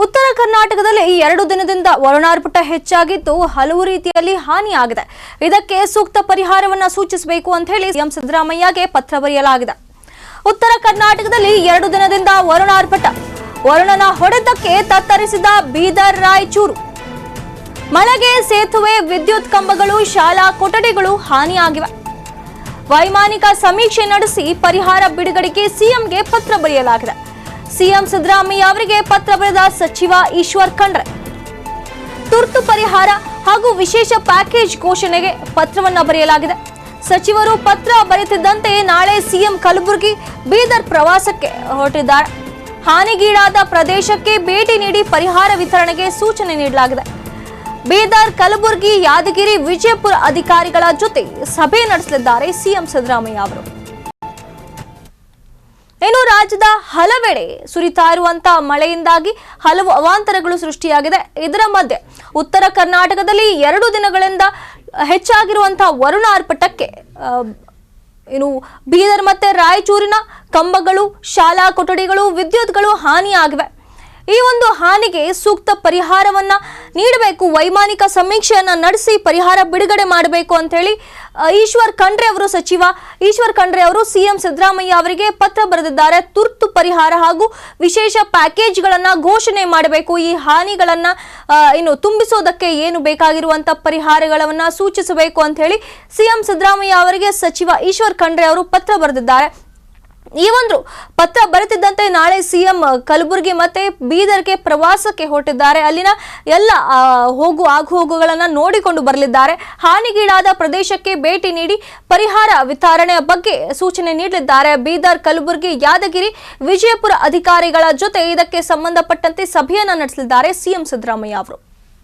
ಉತ್ತರ ಕರ್ನಾಟಕದಲ್ಲಿ ಈ ಎರಡು ದಿನದಿಂದ ವರುಣಾರ್ಪುಟ ಹೆಚ್ಚಾಗಿದ್ದು ಹಲವು ರೀತಿಯಲ್ಲಿ ಹಾನಿಯಾಗಿದೆ. ಇದಕ್ಕೆ ಸೂಕ್ತ ಪರಿಹಾರವನ್ನು ಸೂಚಿಸಬೇಕು ಅಂತ ಹೇಳಿ ಸಿಎಂ ಸಿದ್ದರಾಮಯ್ಯಗೆ ಪತ್ರ ಬರೆಯಲಾಗಿದೆ. ಉತ್ತರ ಕರ್ನಾಟಕದಲ್ಲಿ ಎರಡು ದಿನದಿಂದ ವರುಣಾರ್ಪುಟ. ವರುಣನ ಹೊಡೆತಕ್ಕೆ ತತ್ತರಿಸಿದ ಬೀದರ್ ರಾಯಚೂರು. ಮಳೆಗೆ ಸೇತುವೆ, ವಿದ್ಯುತ್ ಕಂಬಗಳು, ಶಾಲಾ ಕೊಠಡಿಗಳು ಹಾನಿಯಾಗಿವೆ. ವೈಮಾನಿಕ ಸಮೀಕ್ಷೆ ನಡೆಸಿ ಪರಿಹಾರ ಬಿಡುಗಡೆಗೆ ಸಿಎಂಗೆ ಪತ್ರ ಬರೆಯಲಾಗಿದೆ. ಸಿಎಂ ಸಿದ್ದರಾಮಯ್ಯ ಅವರಿಗೆ ಪತ್ರ ಬರೆದ ಸಚಿವ ಈಶ್ವರ್ ಖಂಡ್ರೆ. ತುರ್ತು ಪರಿಹಾರ ಹಾಗೂ ವಿಶೇಷ ಪ್ಯಾಕೇಜ್ ಘೋಷಣೆಗೆ ಪತ್ರವನ್ನ ಬರೆಯಲಾಗಿದೆ. ಸಚಿವರು ಪತ್ರ ಬರೆಯುತ್ತಿದ್ದಂತೆ ನಾಳೆ ಸಿಎಂ ಕಲಬುರಗಿ ಬೀದರ್ ಪ್ರವಾಸಕ್ಕೆ ಹೊರಟಿದ್ದಾರೆ. ಹಾನಿಗೀಡಾದ ಪ್ರದೇಶಕ್ಕೆ ಭೇಟಿ ನೀಡಿ ಪರಿಹಾರ ವಿತರಣೆಗೆ ಸೂಚನೆ ನೀಡಲಾಗಿದೆ. ಬೀದರ್, ಕಲಬುರಗಿ, ಯಾದಗಿರಿ, ವಿಜಯಪುರ ಅಧಿಕಾರಿಗಳ ಜೊತೆ ಸಭೆ ನಡೆಸಲಿದ್ದಾರೆ ಸಿಎಂ ಸಿದ್ದರಾಮಯ್ಯ ಅವರು. ಇನ್ನು ರಾಜ್ಯದ ಹಲವೆಡೆ ಸುರಿತಾ ಇರುವಂತಹ ಮಳೆಯಿಂದಾಗಿ ಹಲವು ಅವಾಂತರಗಳು ಸೃಷ್ಟಿಯಾಗಿದೆ. ಇದರ ಮಧ್ಯೆ ಉತ್ತರ ಕರ್ನಾಟಕದಲ್ಲಿ ಎರಡು ದಿನಗಳಿಂದ ಹೆಚ್ಚಾಗಿರುವಂತಹ ವರುಣಾರ್ಪಟಕ್ಕೆ ಆರ್ಪಟಕ್ಕೆ ಇನ್ನು ಬೀದರ್ ಮತ್ತೆ ರಾಯಚೂರಿನ ಕಂಬಗಳು, ಶಾಲಾ ಕೊಠಡಿಗಳು, ವಿದ್ಯುತ್ಗಳು ಹಾನಿಯಾಗಿವೆ. ಈ ಒಂದು ಹಾನಿಗೆ ಸೂಕ್ತ ಪರಿಹಾರವನ್ನ ನೀಡಬೇಕು. ವೈಮಾನಿಕ ಸಮೀಕ್ಷೆಯನ್ನ ನಡೆಸಿ ಪರಿಹಾರ ಬಿಡುಗಡೆ ಮಾಡಬೇಕು ಅಂತ ಹೇಳಿ ಈಶ್ವರ್ ಖಂಡ್ರೆ ಅವರು ಸಚಿವ. ಈಶ್ವರ್ ಖಂಡ್ರೆ ಅವರು ಸಿಎಂ ಸಿದ್ದರಾಮಯ್ಯ ಅವರಿಗೆ ಪತ್ರ ಬರೆದಿದ್ದಾರೆ. ತುರ್ತು ಪರಿಹಾರ ಹಾಗೂ ವಿಶೇಷ ಪ್ಯಾಕೇಜ್ಗಳನ್ನ ಘೋಷಣೆ ಮಾಡಬೇಕು. ಈ ಹಾನಿಗಳನ್ನ ಇನ್ನು ತುಂಬಿಸೋದಕ್ಕೆ ಏನು ಬೇಕಾಗಿರುವಂತ ಪರಿಹಾರಗಳನ್ನ ಸೂಚಿಸಬೇಕು ಅಂತ ಹೇಳಿ ಸಿಎಂ ಸಿದ್ದರಾಮಯ್ಯ ಅವರಿಗೆ ಸಚಿವ ಈಶ್ವರ್ ಖಂಡ್ರೆ ಅವರು ಪತ್ರ ಬರೆದಿದ್ದಾರೆ. ಈ ಒಂದು ಪತ್ರ ಬರೆತಿದ್ದಂತೆ ನಾಳೆ ಸಿಎಂ ಕಲಬುರಗಿ ಮತ್ತೆ ಬೀದರ್ಗೆ ಪ್ರವಾಸಕ್ಕೆ ಹೊರಟಿದ್ದಾರೆ. ಅಲ್ಲಿನ ಎಲ್ಲ ಹೋಗು ಆಗು ಹೋಗುಗಳನ್ನ ನೋಡಿಕೊಂಡು ಬರಲಿದ್ದಾರೆ. ಹಾನಿಗೀಡಾದ ಪ್ರದೇಶಕ್ಕೆ ಭೇಟಿ ನೀಡಿ ಪರಿಹಾರ ವಿತರಣೆಯ ಬಗ್ಗೆ ಸೂಚನೆ ನೀಡಲಿದ್ದಾರೆ. ಬೀದರ್, ಕಲಬುರಗಿ, ಯಾದಗಿರಿ, ವಿಜಯಪುರ ಅಧಿಕಾರಿಗಳ ಜೊತೆ ಇದಕ್ಕೆ ಸಂಬಂಧಪಟ್ಟಂತೆ ಸಭೆಯನ್ನ ನಡೆಸಲಿದ್ದಾರೆ ಸಿಎಂ ಸಿದ್ದರಾಮಯ್ಯ ಅವರು.